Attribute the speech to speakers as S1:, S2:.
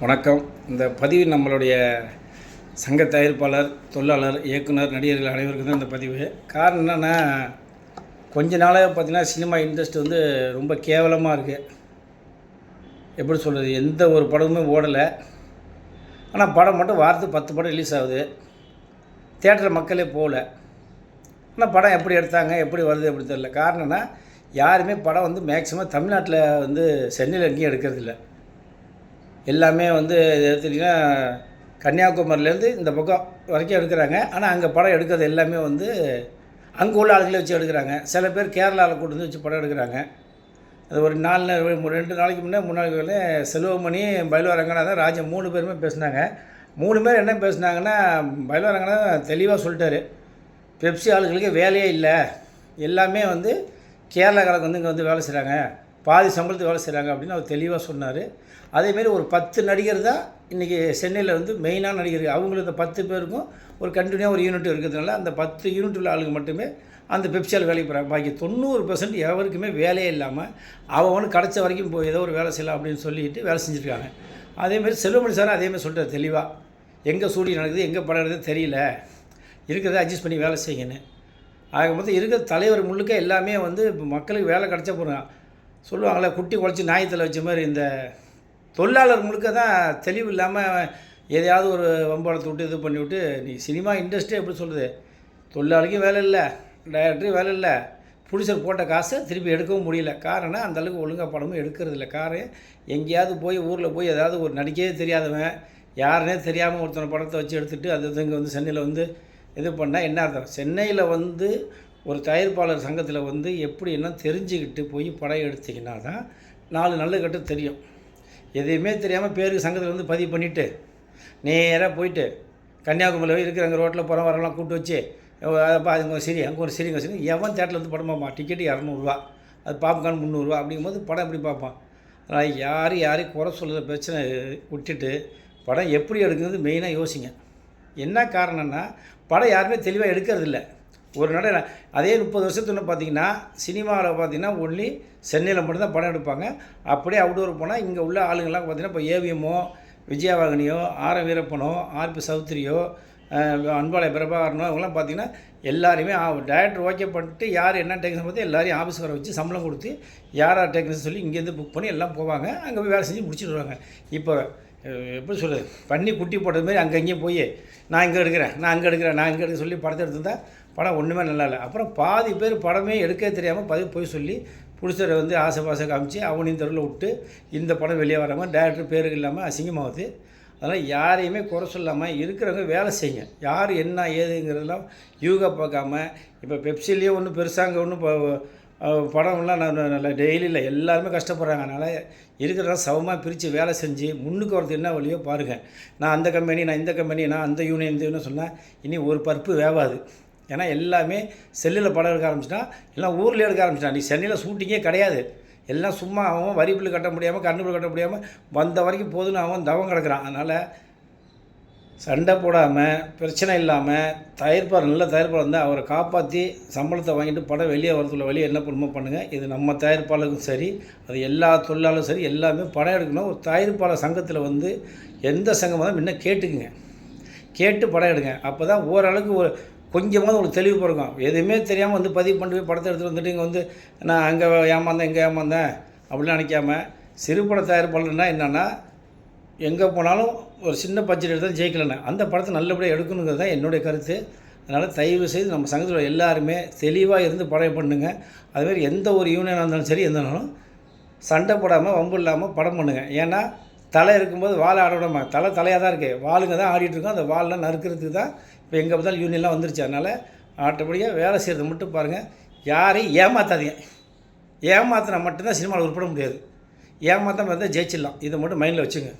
S1: வணக்கம். இந்த பதிவு நம்மளுடைய சங்க தயாரிப்பாளர் தொழிலாளர் இயக்குனர் நடிகர்கள் அனைவருக்கும் தான் இந்த பதிவு. காரணம் என்னென்னா கொஞ்ச நாளாக பார்த்திங்கன்னா சினிமா இண்டஸ்ட்ரி வந்து ரொம்ப கேவலமாக இருக்குது எப்படி சொல்கிறது எந்த ஒரு படமுமே ஓடலை. ஆனால் படம் மட்டும் வாரத்துக்கு பத்து படம் ரிலீஸ் ஆகுது. தேட்டர் மக்களே போகல. ஆனால் படம் எப்படி எடுத்தாங்க எப்படி வருது எப்படி தெரியல. காரணம்னா யாருமே படம் வந்து மேக்ஸிமம் தமிழ்நாட்டில் வந்து சென்னையில் எங்கேயும் எடுக்கிறதில்ல எல்லாமே வந்து எடுத்துட்டிங்கன்னா கன்னியாகுமரியிலேருந்து இந்த பக்கம் வரைக்கும் எடுக்கிறாங்க. ஆனால் அங்கே படம் எடுக்கிறது எல்லாமே வந்து அங்கே உள்ள ஆளுகளை வச்சு எடுக்கிறாங்க. சில பேர் கேரளாவில் கூட்டு வந்து வச்சு படம் எடுக்கிறாங்க. அது ஒரு நாலு நாள் ஒரு ரெண்டு நாளைக்கு முன்னே மூணு நாளைக்கு முன்னே செல்வமணி பைலவ ரங்கநாதன் ராஜன் மூணு பேருமே பேசினாங்க. மூணு பேர் என்ன பேசுனாங்கன்னா பைலவ ரங்கநாதன் தெளிவாக சொல்லிட்டாரு. பெப்சி ஆளுகளுக்கு வேலையே இல்லை. எல்லாமே வந்து கேரளா கேரளாக்காரங்க வந்து இங்கே வந்து வேலை செய்கிறாங்க பாதி சம்பளத்துக்கு வேலை செய்கிறாங்க அப்படின்னு அவர் தெளிவாக சொன்னார். அதேமாரி ஒரு பத்து நடிகர் தான் இன்றைக்கி சென்னையில் வந்து மெயினான நடிகர்கள். அவங்களுக்கு இந்த பத்து பேருக்கும் ஒரு கண்டினியூவாக ஒரு யூனிட் இருக்கிறதுனால அந்த பத்து யூனிட் உள்ள ஆளுங்க மட்டுமே அந்த பெப்சியால் வேலைக்கு போகிறாங்க பாக்கி தொண்ணூறு பர்சன்ட் எவருக்குமே வேலையே இல்லாமல் அவன் கிடச்ச வரைக்கும் போய் ஏதோ ஒரு வேலை செய்யலாம் அப்படின்னு சொல்லிட்டு வேலை செஞ்சுருக்காங்க. அதேமாரி செல்வமணி சார் அதேமாதிரி சொல்கிறார் தெளிவாக எங்கே சூடி நடக்குது எங்கே படம் நடக்குது தெரியல. இருக்கிறத அட்ஜஸ்ட் பண்ணி வேலை செய்யுங்கன்னு. ஆக மொத்தம் இருக்கிற தலைவர் முழுக்க எல்லாமே வந்து மக்களுக்கு வேலை கிடச்ச போகிறான் சொல்லுவாங்களே குட்டி குழச்சி நாயத்தில் வச்ச மாதிரி இந்த தொழிலாளர் முழுக்க தான் தெளிவு இல்லாமல் எதையாவது ஒரு வம்பளத்தை விட்டு இது பண்ணிவிட்டு நீ சினிமா இண்டஸ்ட்ரி எப்படி சொல்கிறது தொழிலாளிக்கும் வேலை இல்லை டைரக்டரும் வேலை இல்லை. புடிச்சர் போட்ட காசை திருப்பி எடுக்கவும் முடியல. காரணம் அந்தளவுக்கு ஒழுங்காக படமும் எடுக்கிறது இல்லை. காரணம் எங்கேயாவது போய் ஊரில் போய் ஏதாவது ஒரு நடிக்கவே தெரியாதவன் யாருனே தெரியாமல் ஒருத்தனை படத்தை வச்சு எடுத்துகிட்டு அது இது இங்கே வந்து சென்னையில் வந்து இது பண்ணால் என்ன அர்த்தம்? சென்னையில் வந்து ஒரு தயாரிப்பாளர் சங்கத்தில் வந்து எப்படி என்ன தெரிஞ்சுக்கிட்டு போய் படம் எடுத்தீங்கன்னா தான் நாலு நல்ல கட்டு தெரியும். எதையுமே தெரியாமல் பேருக்கு சங்கத்தில் வந்து பதிவு பண்ணிவிட்டு நேராக போயிட்டு கன்னியாகுமரியில் இருக்கிற ரோட்டில் போகிற வரலாம் கூப்பிட்டு வச்சு அப்போ அதுங்க ஒரு சரி அங்கே ஒரு சரிங்க சரி எவன் தேட்டரில் வந்து படம் பார்ப்பான் டிக்கெட்டு இரநூறுவா அது பாப்கார்ன் முந்நூறுரூவா அப்படிங்கும்போது படம் எப்படி பார்ப்பான்? அதனால் யார் யாரையும் குறை சொல்கிற பிரச்சனை விட்டுட்டு படம் எப்படி எடுக்கிறது மெயினாக யோசிங்க. என்ன காரணம்னா படம் யாருமே தெளிவாக எடுக்கிறதில்ல. ஒரு நடை அதே முப்பது வருஷத்துல பார்த்தீங்கன்னா சினிமாவில் பார்த்தீங்கன்னா ஒன்லி சென்னையில் மட்டும்தான் படம் எடுப்பாங்க. அப்படியே அவுடோர் போனால் இங்கே உள்ள ஆளுங்கள்லாம் பார்த்தீங்கன்னா இப்போ ஏவிஎம்மோ விஜயவாகினியோ ஆர வீரப்பனோ ஆர்பி சௌத்ரியோ அன்பாளைய பிரபாகரனோ இவங்கெல்லாம் பார்த்தீங்கன்னா எல்லாருமே டேரக்டர் ஓகே பண்ணிட்டு யார் என்ன டெக்னிஷன் பார்த்து எல்லாரையும் ஆஃபீஸ் வர வச்சு சம்பளம் கொடுத்து யார் யார் டெக்னிஷன் சொல்லி இங்கேருந்து புக் பண்ணி எல்லாம் போவாங்க. அங்கே போய் வேலை செஞ்சு முடிச்சுட்டு வருவாங்க இப்போ எப்படி சொல்கிறது பண்ணி குட்டி போட்டது மாதிரி அங்கே போய் நான் இங்கே எடுக்கிறேன் நான் அங்கே எடுக்கிறேன் நான் இங்கே எடுக்க சொல்லி படத்தை எடுத்திருந்தா படம் ஒன்றுமே நல்லா இல்லை. அப்புறம் பாதி பேர் படமே எடுக்க தெரியாமல் பதிவு போய் சொல்லி புடிச்சரை வந்து ஆசை பாசை காமிச்சு அவனையும் தெருவில் விட்டு இந்த படம் வெளியே வராமல் டேரக்டர் பேருக்கு இல்லாமல் அசிங்கமாகுது அதனால் யாரையுமே குறை சொல்லாமல் இருக்கிறவங்க வேலை செய்யுங்க. யார் என்ன ஏதுங்கிறதெல்லாம் யூகா பார்க்காம இப்போ பெப்சிலேயே ஒன்றும் பெருசாங்க ஒன்றும் இப்போ படம்லாம் நான் நல்லா டெய்லி இல்லை எல்லாருமே கஷ்டப்படுறாங்க. அதனால் இருக்கிறதெல்லாம் சமமாக பிரித்து வேலை செஞ்சு முன்னுக்கு வரது என்ன வழியோ பாருங்கள் நான் அந்த கம்பெனி நான் இந்த கம்பெனி நான் அந்த யூனியன் இந்த யூனியன் சொன்னால் இனி ஒரு பருப்பு வேவாது. ஏன்னா எல்லாமே செல்லில் படம் எடுக்க ஆரம்பிச்சிட்டான் எல்லாம் ஊரில் எடுக்க ஆரம்பிச்சிட்டான் நீ சென்னையில் ஷூட்டிங்கே கிடையாது. எல்லாம் சும்மா அவன் வரி கட்ட முடியாமல் கரண்ட் பில் கட்ட முடியாமல் வந்த வரைக்கும் போதுன்னு அவன் தவம் கிடக்குறான். அதனால் சண்டை போடாமல் பிரச்சனை இல்லாமல் தயாரிப்பாளர் நல்ல தயாரிப்பாளர் இருந்தால் அவரை காப்பாற்றி சம்பளத்தை வாங்கிட்டு படம் வெளியே வரதுக்குள்ள வழியை என்ன பண்ணுமோ பண்ணுங்கள் இது நம்ம தயாரிப்பாளருக்கும் சரி அது எல்லா தொழிலாளரும் சரி எல்லாமே படம் எடுக்கணும். ஒரு தயாரிப்பாளர் சங்கத்தில் வந்து எந்த சங்கம் தான் முன்ன கேட்டுக்குங்க. கேட்டு படம் எடுங்க. அப்போ தான் ஓரளவுக்கு ஒரு கொஞ்சமாவது உங்களுக்கு தெளிவு பிறக்கும். எதுவுமே தெரியாமல் வந்து பதிவு பண்ணிட்டு போய் படத்தை எடுத்துகிட்டு வந்துட்டு இங்கே வந்து நான் அங்கே ஏமாந்தேன் இங்கே ஏமாந்தேன் அப்படின்னு நினைக்காம சிறுபட தயாரிப்பாளர்னால் என்னென்னா எங்கே போனாலும் ஒரு சின்ன பட்ஜெட் எடுத்தால் ஜெயிக்கலன்னு. அந்த படத்தை நல்லபடியாக எடுக்கணுங்கிறது தான் என்னுடைய கருத்து. அதனால் தயவு செய்து நம்ம சங்கத்தில் எல்லாருமே தெளிவாக இருந்து படம் பண்ணுங்க. அதுமாரி எந்த ஒரு யூனியனாக இருந்தாலும் சரி எந்தனாலும் சண்டை போடாமல் வம்பு இல்லாமல் படம் பண்ணுங்க. ஏன்னா தலை இருக்கும்போது வாழை ஆட விடாம தலை தலையாக தான் இருக்குது வாளுங்க தான் ஆடிட்டுருக்கோம் அந்த வால்லாம் நறுக்கிறதுக்கு தான் இப்போ எங்கே பார்த்தாலும் யூனியன்லாம் வந்துருச்சு. அதனால் ஆட்டப்படியாக வேலை செய்கிறது மட்டும் பாருங்கள் யாரையும் ஏமாற்றாதீங்க ஏமாத்தினா மட்டும்தான் சினிமாவில் உருப்பட முடியாது. ஏமாற்றாமல் இருந்தால் ஜெயிச்சிடலாம். இதை மட்டும் மைண்டில் வச்சுங்க.